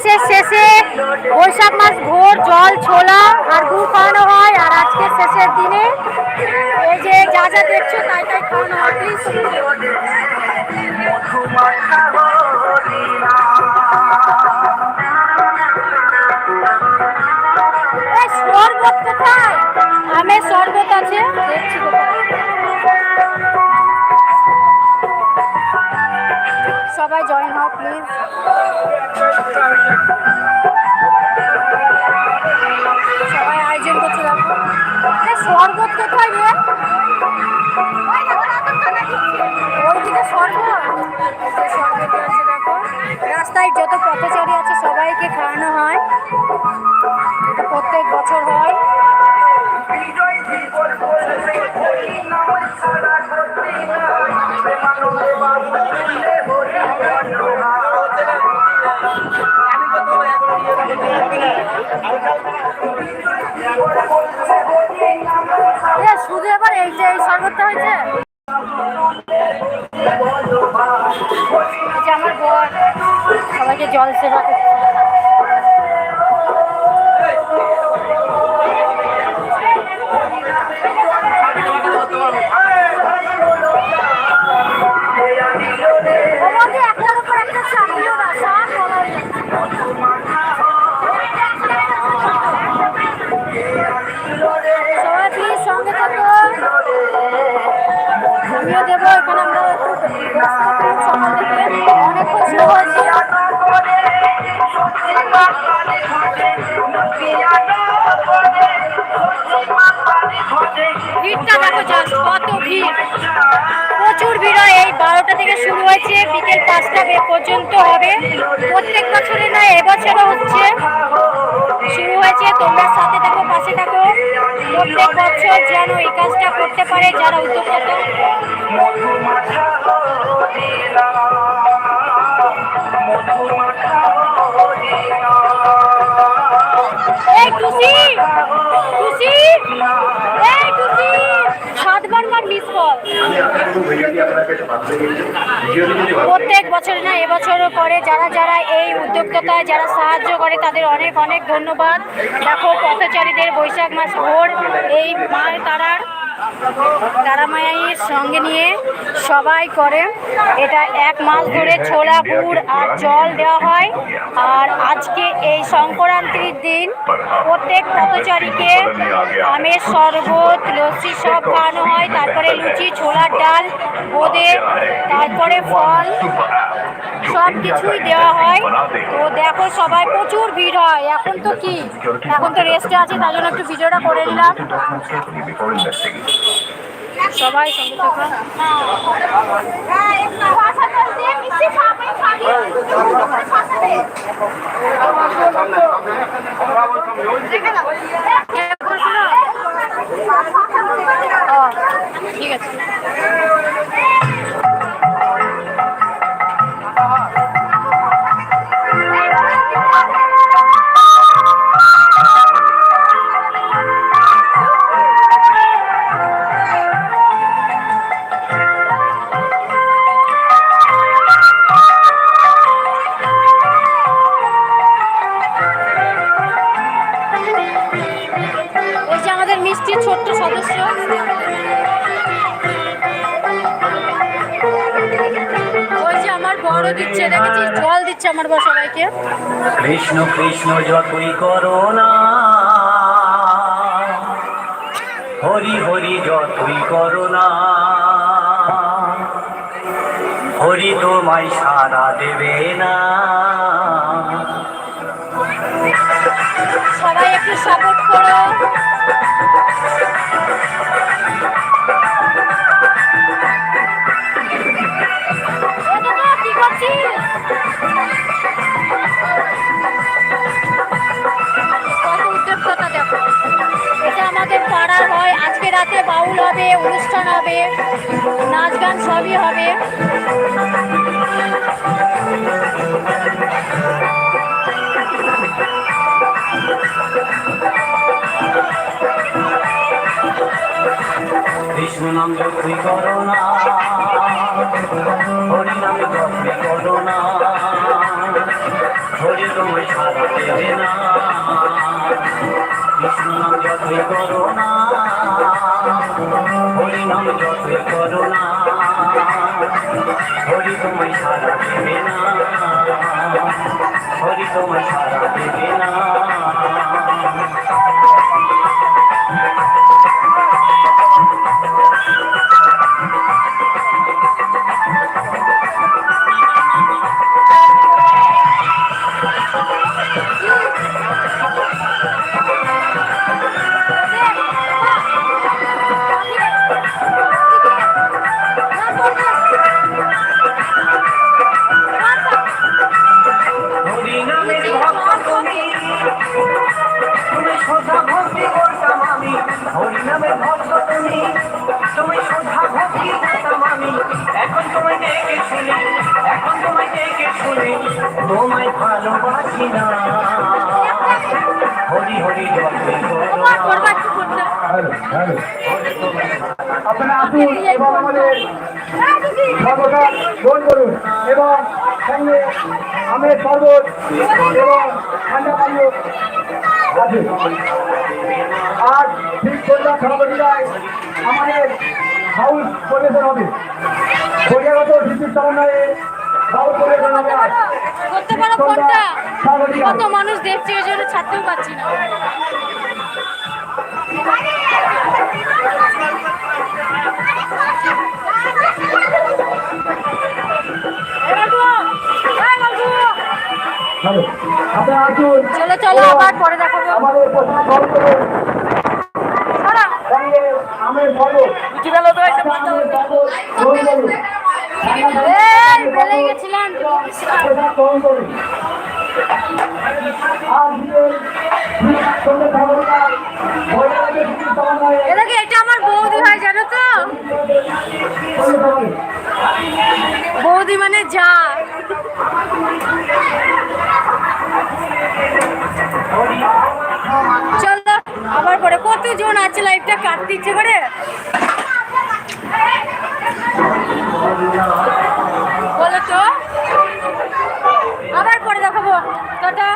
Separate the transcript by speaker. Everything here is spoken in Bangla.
Speaker 1: মাসের শেষে বৈশাখ মাস ভোর জল ছোলা আর গুড় খাওয়ানো হয়। আর আজকে শেষের দিনে এই যে যা যা দেখছ তাই তাই খাওয়ানো হয় শরবত কোথায়? আমের শরবত আছে, দেখছি সবাই জয়েন হও প্লিজ। সবাই আয়োজন করছে দেখো। শরবত কোথায় রে? ওইদিকে দেখো রাস্তায় যত পথচারী আছে সবাইকে খাওয়ানো হয়। প্রত্যেক বছর হয়। এ, শুধু এবার এই যে এই শরবতটা হয়েছে? আমার বর সবাইকে জল সেবা করছে। ভিড়টা দেখো কত ভিড়। প্রচুর ভিড় হয়। এই বারোটা থেকে শুরু হয়েছে, বিকেল পাঁচটা পর্যন্ত হবে। প্রত্যেক বছরে না, এবছরও হচ্ছে। শুরু হয়েছে, তোমরা সাথে থাকো পাশে থাকো। প্রত্যেক বছর যেন এই কাজটা করতে পারে যারা উদ্যোক্তা। কার মিস কল। প্রত্যেক বছরে না, এবছরও করে। যারা যারা এই উদ্যোক্তায় যারা সাহায্য করে, তাদের অনেক অনেক ধন্যবাদ। দেখো, পথচারীদের বৈশাখ মাস ভোর। এই মায়ের তারার, তারা মায়ের সঙ্গে নিয়ে সবাই করে। এটা এক মাস ধরে ছোলা গুড় আর জল দেওয়া হয়। আর আজকে এই সংক্রান্তির দিন প্রত্যেক পথচারীকে আমের শরবত, লস্যি সব খাওয়ানো হয়। তারপরে লুচি ছোলার ডাল বোঁদে তারপরে ফল সব কিছুই দেওয়া হয়। তো দেখো সবাই প্রচুর ভিড় হয়। এখন তো কি? এখন তো রেস্টে আছে তার জন্য একটু ভিডিওটা করে নিলাম। সবাই সঙ্গে থাকো। বড় দিচ্ছে দেখেছিস? জল দিচ্ছে আমার বড় সবাইকে।
Speaker 2: কৃষ্ণ কৃষ্ণ যতই করো না। হরি হরি যতই করো না। হরি তোমায় সারা দেবে না।
Speaker 1: সবাই একটু সাপোর্ট করো। কত উদ্যোক্তা দেখো। এটা আমাদের হয়, আজকে রাতে বাউল হবে, অনুষ্ঠান হবে, নাচ গান সবই হবে।
Speaker 2: দেবে না কৃষ্ণ নাম যতই করো না হরি নাম যতই করো না হরি তোমায় সারা দেবে না হরি তোমায় সারা দেবে না
Speaker 3: আপনারা আসুন এবং আমাদের সর্বদা গ্রহণ করুন এবং সঙ্গে আমের শরবত এবং ঠান্ডা পানীয় আছে। আর ঠিক সন্ধ্যা সভাপতিরায় আমাদের হাউস পরিবেশন হবে। বহিরাগত শিশুর সমন্বয়ে
Speaker 1: করতে পারো ফোনটা। কত মানুষ দেখছে ওই জন্য ছাড়তেও পারছি না। চলো চলো আবার পরে দেখাবো।
Speaker 3: আমাদের প্রধান গ্রহণ করুন
Speaker 1: সরা।
Speaker 3: সঙ্গে আমের শরবত আমের শরবত গ্রহণ করুন
Speaker 1: এই বলে এটাকে এটা আমার বৌদি হয় জানো তো? বৌদি মানে যা। চলো, আবার পরে কতজন আছে লাইফটা কাটতে ইচ্ছে করে বলো তো আবার পরে দেখাবো টাটা